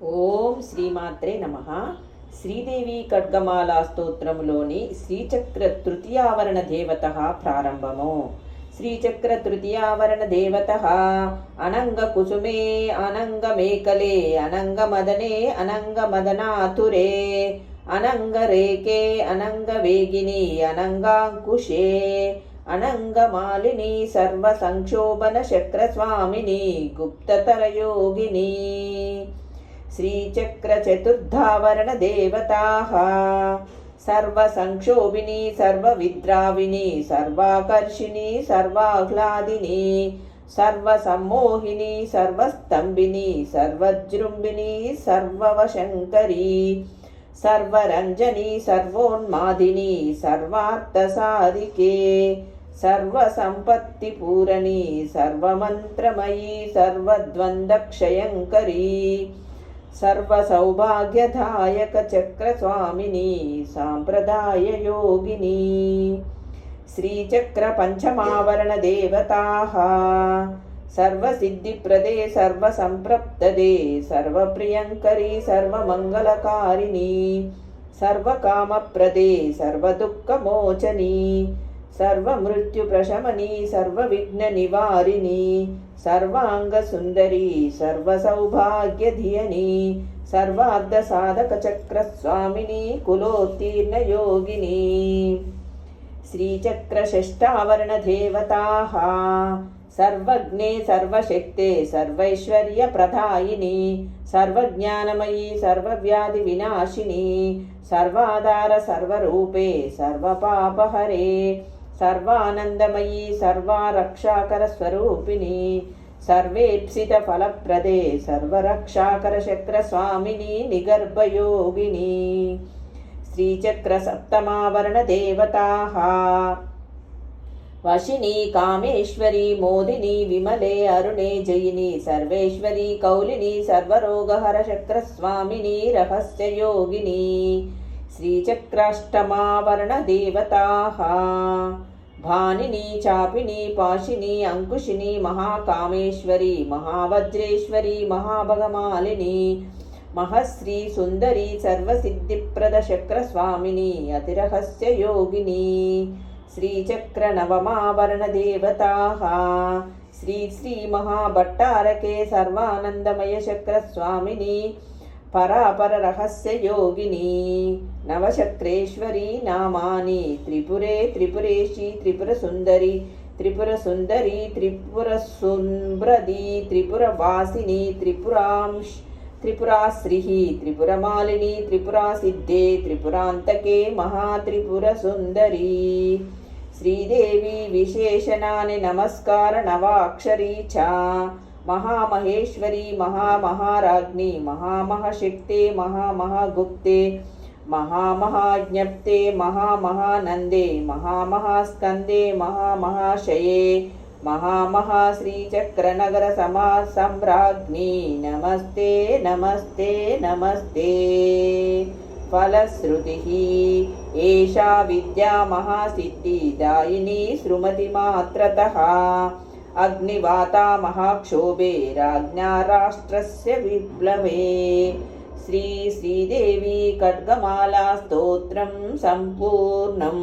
ఓం శ్రీమాత్రే నమ. శ్రీదేవి ఖడ్గమాలా స్తోత్రములోని శ్రీచక్ర తృతీయావరణ దేవత ప్రారంభము. శ్రీచక్ర తృతీయావరణ దేవత అనంగ కుసుమే అనంగ మేకలే అనంగ మదనే అనంగ మదనాతురే అనంగ రేకే అనంగ వేగిని అనంగాంకుశే అనంగమాలిని సర్వ సంక్షోభన చక్రస్వామిని గుప్తతరయోగిని శ్రీచక్రచతుర్ధావరణ దేవతాः సర్వసంక్షోభిని సర్వవిద్రావిని సర్వాకర్షిణి సర్వాహ్లాదిని సర్వసమ్మోహిని సర్వస్తంభిని సర్వజృంభిని సర్వవశంకరి సర్వరంజని సర్వోన్మాదిని సర్వార్థసాధికే సర్వసంపత్తిపూరణి సర్వమంత్రమయీ సర్వద్వంద్వక్షయంకరీ సర్వసౌభాగ్యదాయక చక్రస్వామిని సాంప్రదాయ యోగిని శ్రీచక్ర పంచమావరణ దేవతాः సర్వసిద్ధిప్రదే సర్వసంప్రప్తదే సర్వప్రియంకరీ సర్వమంగళకారిణి సర్వకామప్రదే సర్వదుఃఖమోచని సర్వమృత్యుప్రశమని సర్వవిఘ్ననివారిణి సర్వాంగసుందరి సర్వసౌభాగ్యధియని సర్వార్ధసాధకచక్రస్వామిని కులోత్తీర్ణయోగిని. శ్రీచక్రషష్టావరణదేవతాः సర్వజ్ఞే సర్వశక్తే సర్వైశ్వర్యప్రదాయిని సర్వజ్ఞానమయీ సర్వవ్యాధి వినాశిని సర్వాధార సర్వరూపే సర్వపాపహరే సర్వానందమయీ సర్వారక్షాకర స్వరూపిణి సర్వేప్సిత ఫలప్రదే సర్వరక్షాకర చక్ర స్వామిని నిగర్భయోగిని. శ్రీచక్ర సప్తమావరణ దేవతాः వశిని కామేశ్వరి మోదిని విమలే అరుణే జయిని సర్వేశ్వరి కౌలిని సర్వరోగహర చక్రస్వామిని రహస్యయోగిని శ్రీచక్రాష్టమావరణ దేవతాः భానిని చాపిని పాశిని అంకుశిని మహాకామేశ్వరి మహావజ్రేశ్వరి మహాభగమాలిని మహశ్రీ సుందరి సర్వసిద్ధిప్రద చక్రస్వామిని పరాపర రహస్య యోగిని నవచక్రేశ్వరి నామాని త్రిపురే త్రిపురేషి త్రిపుర సుందరి త్రిపుర సుందరి త్రిపుర సుంబ్రది త్రిపుర వాసిని త్రిపురాంశ్ త్రిపురాశ్రీ త్రిపురమాలిని త్రిపురాసిద్ధే త్రిపురాంతకే మహాత్రిపుర సుందరి శ్రీదేవి విశేషణాని నమస్కార నవాక్షరీ చ महामहेश्वरी, महामहाराज्ञी, महामहशक्ते, महामहागुप्ते, महामहाज्ञप्ते, महामहानन्दे, महामहास्कन्दे, महामहाशये, महामहाश्रीचक्रनगरसमासम्राज्ञी। नमस्ते नमस्ते नमस्ते। फलश्रुतिः, एषा विद्या महासिद्धिदायिनी श्रुमतिमात्रतः अग्निवाता महाक्षोभे राज्ञा राष्ट्रस्य विप्लवे श्री श्रीदेवी खड्गमाला स्तोत्रं सम्पूर्णम्